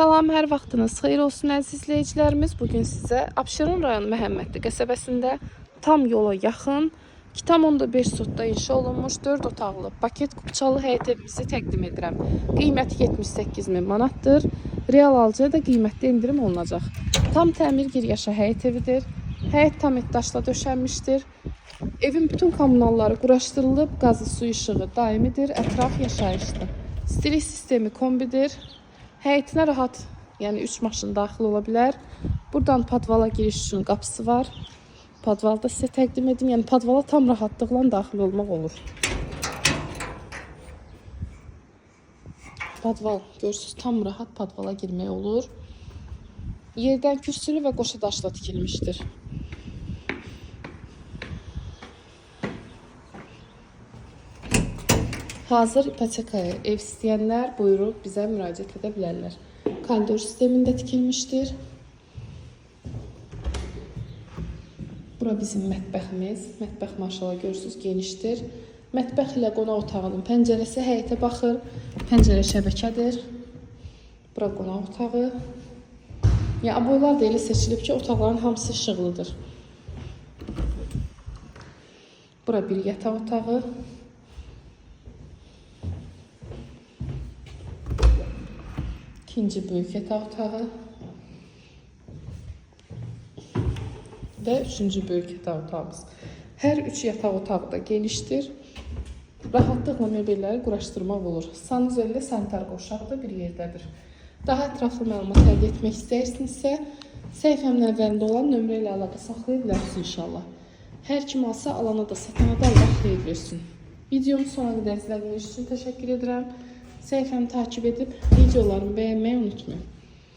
Salam, hər vaxtınız xeyir olsun əziz izləyicilərimiz. Bu gün sizə Abşeron rayonu Məhəmmədli qəsəbəsində tam yola yaxın 2.5 sotda inşa olunmuş 4 otaqlı paket kupçalı həyət evimizi təqdim edirəm. Qiyməti 78 min manatdır. Real alıcıya da qiymətdə endirim olunacaq. Tam təmir giryaşa həyət evidir. Həyət tam etdaşla döşənmişdir. Evin bütün kommunalları quraşdırılıb, qazı, su işığı daimidir, ətraf yaşayışlı. Stilik sistemi kombidir. Həyətinə rahat, yəni 3 maşın daxil ola bilər. Buradan padvala giriş üçün qapısı var. Padvalda sizə təqdim edim. Yəni padvala tam rahatlıqla daxil olmaq olur. Padval görürsüz tam rahat padvala girmək olur. Yerdən kürsülü və qoşa daşla tikilmişdir. Hazır ipotekaya ev istəyənlər buyurub bizə müraciət edə bilərlər. Koridor sistemində tikilmişdir. Bura bizim mətbəximiz. Mətbəx maşallah görürsüz genişdir. Mətbəx ilə qonaq otağının pəncərəsi həyətə baxır. Pəncərə şəbəkədir. Bura qonaq otağı. Ya boylar da elə seçilib ki, otaqların hamısı işıqlıdır. Bura bir yataq otağı. İkinci büyük yataq otağı. ve üçüncü büyük yataq otağımız. Hər üç yataq otağı da genişdir. Rahatlıqla mebelləri quraşdırmaq olur. Sanuzel ilə sanitar qovşağı da bir yerdədir. Daha ətraflı məlumat əldə etmək istəyirsinizsə, səhifəmin əvvəlində olan nömrə ilə əlaqə saxlaya inşallah. Hər kim alsa alana da satana da Allah xeyir versin. Videomu sona qədər izlədiyiniz üçün təşəkkür edirəm. Səhifəmi takip edib videolarımı bəyənməyi unutmayın.